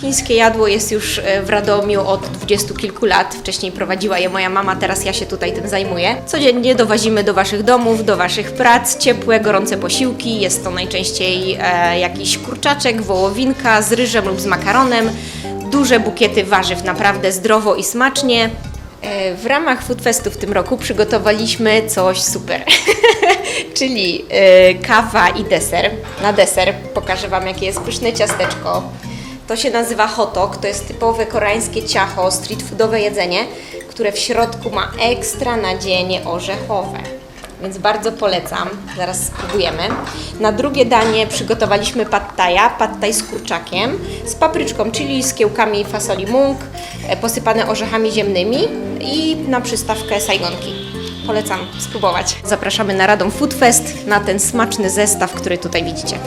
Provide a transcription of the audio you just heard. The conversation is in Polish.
Chińskie jadło jest już e, w Radomiu od dwudziestu kilku lat. Wcześniej prowadziła je moja mama, teraz ja się tutaj tym zajmuję. Codziennie dowozimy do Waszych domów, do Waszych prac ciepłe, gorące posiłki. Jest to najczęściej e, jakiś kurczaczek, wołowinka z ryżem lub z makaronem. Duże bukiety warzyw, naprawdę zdrowo i smacznie. E, W ramach Food Festu w tym roku przygotowaliśmy coś super, czyli e, kawa i deser. Na deser pokażę Wam, jakie jest pyszne ciasteczko. To się nazywa hotok, to jest typowe koreańskie ciacho, street foodowe jedzenie, które w środku ma ekstra nadzienie orzechowe. Więc bardzo polecam, zaraz spróbujemy. Na drugie danie przygotowaliśmy pad thai z kurczakiem, z papryczką chili, z kiełkami fasoli mung, e, posypane orzechami ziemnymi i na przystawkę sajgonki. Polecam spróbować. Zapraszamy na Radom Food Fest na ten smaczny zestaw, który tutaj widzicie.